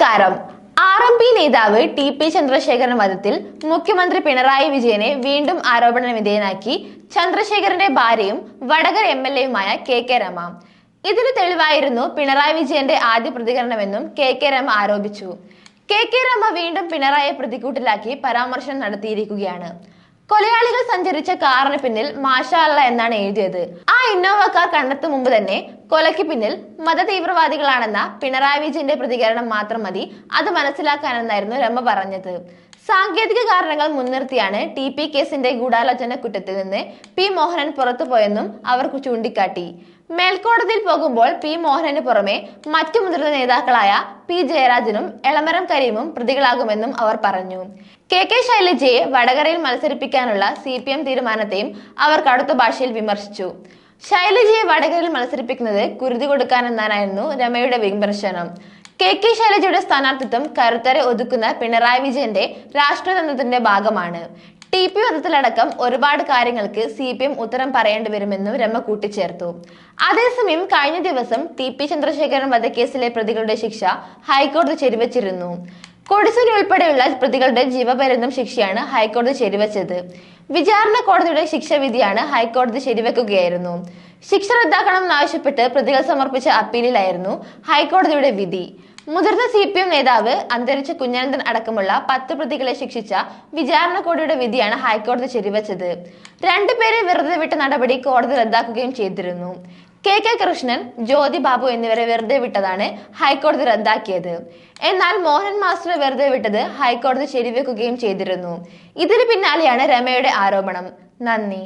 നമസ്കാരം. R M P നേതാവ് T P Chandrasekharan വധത്തിൽ മുഖ്യമന്ത്രി പിണറായി വിജയനെ വീണ്ടും ആരോപണ വിധേയനാക്കി ചന്ദ്രശേഖരന്റെ ഭാര്യയും വടകര എം എൽ എയുമായ കെ കെ രമ. ഇതിന് തെളിവായിരുന്നു പിണറായി വിജയന്റെ ആദ്യ പ്രതികരണമെന്നും കെ കെ രമ ആരോപിച്ചു. കെ കെ രമ വീണ്ടും പിണറായിയെ പ്രതിക്കൂട്ടിലാക്കി പരാമർശം നടത്തിയിരിക്കുകയാണ്. കൊലയാളികൾ സഞ്ചരിച്ച കാറിന് പിന്നിൽ മാഷാ അല്ല എന്നാണ് എഴുതിയത്. ആ ഇന്നോവ കാർ കണ്ടെത്തും മുമ്പ് തന്നെ കൊലയ്ക്ക് പിന്നിൽ മതതീവ്രവാദികളാണെന്ന പിണറായി വിജയന്റെ പ്രതികരണം മാത്രം മതി അത് മനസ്സിലാക്കാനെന്നായിരുന്നു രമ പറഞ്ഞത്. സാങ്കേതിക കാരണങ്ങൾ മുൻനിർത്തിയാണ് ടി പി കേസിന്റെ ഗൂഢാലോചന കുറ്റത്തിൽ നിന്ന് പി മോഹനൻ പുറത്തുപോയെന്നും അവർ ചൂണ്ടിക്കാട്ടി. മേൽക്കോടതിയിൽ പോകുമ്പോൾ പി മോഹനന് പുറമെ മറ്റു മുതിർന്ന നേതാക്കളായ പി ജയരാജനും എളമരം കരീമും പ്രതികളാകുമെന്നും അവർ പറഞ്ഞു. കെ കെ ശൈലജയെ വടകരയിൽ മത്സരിപ്പിക്കാനുള്ള സി പി എം തീരുമാനത്തെയും അവർ കടുത്ത ഭാഷയിൽ വിമർശിച്ചു. ശൈലജയെ വടകരയിൽ മത്സരിപ്പിക്കുന്നത് കുരുതി കൊടുക്കാനെന്നായിരുന്നു രമയുടെ വിമർശനം. കെ കെ ശൈലജയുടെ സ്ഥാനാർത്ഥിത്വം കരുത്തരെ ഒതുക്കുന്ന പിണറായി വിജയന്റെ രാഷ്ട്രതന്ത്രത്തിന്റെ ഭാഗമാണ്. ടി പി വധത്തിലടക്കം ഒരുപാട് കാര്യങ്ങൾക്ക് സി പി എം ഉത്തരം പറയേണ്ടി വരുമെന്നും രമ കൂട്ടിച്ചേർത്തു. അതേസമയം കഴിഞ്ഞ ദിവസം ടി പി ചന്ദ്രശേഖരൻ വധക്കേസിലെ പ്രതികളുടെ ശിക്ഷ ഹൈക്കോടതി ശരിവച്ചിരുന്നു കൊടിസുനി ഉൾപ്പെടെയുള്ള പ്രതികളുടെ ജീവപര്യന്തം ശിക്ഷയാണ് ഹൈക്കോടതി ശരിവച്ചത് വിചാരണ കോടതിയുടെ ശിക്ഷ വിധിയാണ് ഹൈക്കോടതി ശരിവെക്കുകയായിരുന്നു. ശിക്ഷ റദ്ദാക്കണമെന്നാവശ്യപ്പെട്ട് പ്രതികൾ സമർപ്പിച്ച അപ്പീലിലായിരുന്നു ഹൈക്കോടതിയുടെ വിധി. മുതിർന്ന സി പി എം നേതാവ് അന്തരിച്ച കുഞ്ഞനന്ദൻ അടക്കമുള്ള പത്ത് പ്രതികളെ ശിക്ഷിച്ച വിചാരണ കോടതിയുടെ വിധിയാണ് ഹൈക്കോടതി ശരിവച്ചത്. രണ്ടുപേരെ വെറുതെ വിട്ട നടപടി കോടതി റദ്ദാക്കുകയും ചെയ്തിരുന്നു. കെ കെ കൃഷ്ണൻ ജ്യോതി ബാബു എന്നിവരെ വെറുതെ വിട്ടതാണ് ഹൈക്കോടതി റദ്ദാക്കിയത്. എന്നാൽ മോഹൻ മാസ്റ്റർ വെറുതെ വിട്ടത് ഹൈക്കോടതി ശരിവെക്കുകയും ചെയ്തിരുന്നു. ഇതിന് പിന്നാലെയാണ് രമയുടെ ആരോപണം. നന്ദി.